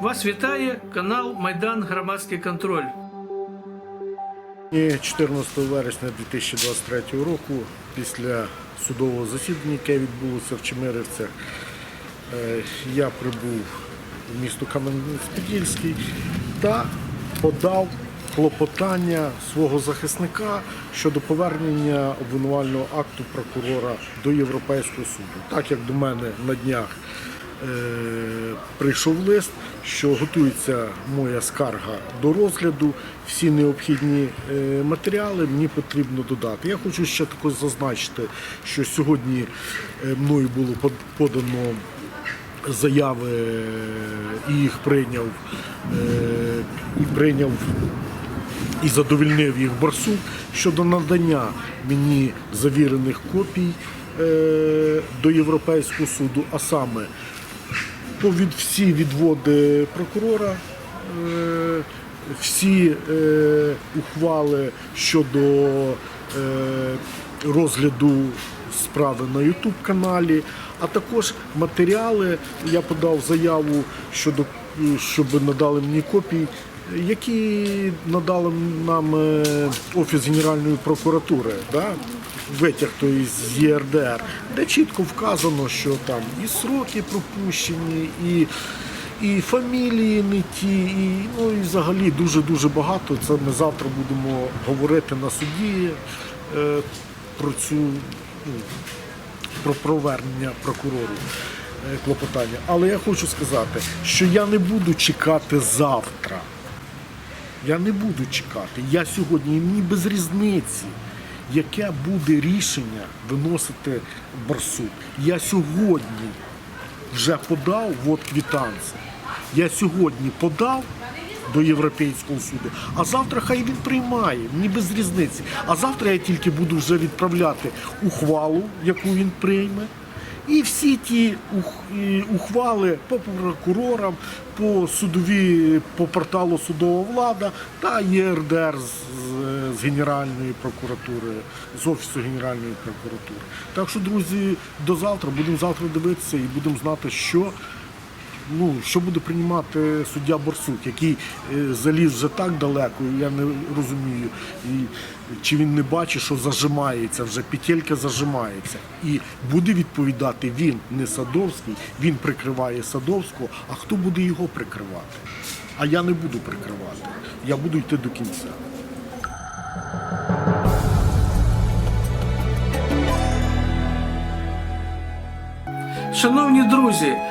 Вас вітає канал Майдан Громадський контроль. І 14 вересня 2023 року, після судового засідання, яке відбулося в Чемерівцях, е, я прибув в місто Кам'янець-Подільський та подав клопотання свого захисника щодо повернення обвинувального акту прокурора до Європейського суду. Так як до мене на днях прийшов лист, що готується моя скарга до розгляду. Всі необхідні е, матеріали мені потрібно додати. Я хочу ще також зазначити, що сьогодні е, мною було под- подано заяви е, і їх прийняв е, і прийняв і задовільнив їх Барсук щодо надання мені завірених копій е, до Європейського суду, а саме по від всі відводи прокурора, е, всі е, ухвали щодо е, розгляду справи на YouTube каналі, а також матеріали. Я подав заяву щодо щоб надали мені копії, які надали нам Офіс Генеральної прокуратури. Да? Витягто із ЄРДР, де чітко вказано, що там і сроки пропущені, і, і фамілії не ті, і, ну, і взагалі дуже-дуже багато. Це ми завтра будемо говорити на суді е, про цю ну, про повернення прокурору е, клопотання. Але я хочу сказати, що я не буду чекати завтра. Я не буду чекати. Я сьогодні і мені без різниці, яке буде рішення виносити Барсук. Я сьогодні вже подав от квітанці. Я сьогодні подав до Європейського суду, а завтра хай він приймає, мені без різниці. А завтра я тільки буду вже відправляти ухвалу, яку він прийме. І всі ті ух- ухвали по прокурорам, по судові, по порталу судова влада та ЄРДР з Генеральної прокуратури, з Офісу Генеральної прокуратури. Так що, друзі, до завтра будемо завтра дивитися і будемо знати, що ну, що буде приймати суддя Борсук, який е, заліз вже так далеко, я не розумію, і, чи він не бачить, що зажимається, вже петелька зажимається. І буде відповідати він, не Садовський, він прикриває Садовського, а хто буде його прикривати? А я не буду прикривати. Я буду йти до кінця. Шановні друзі,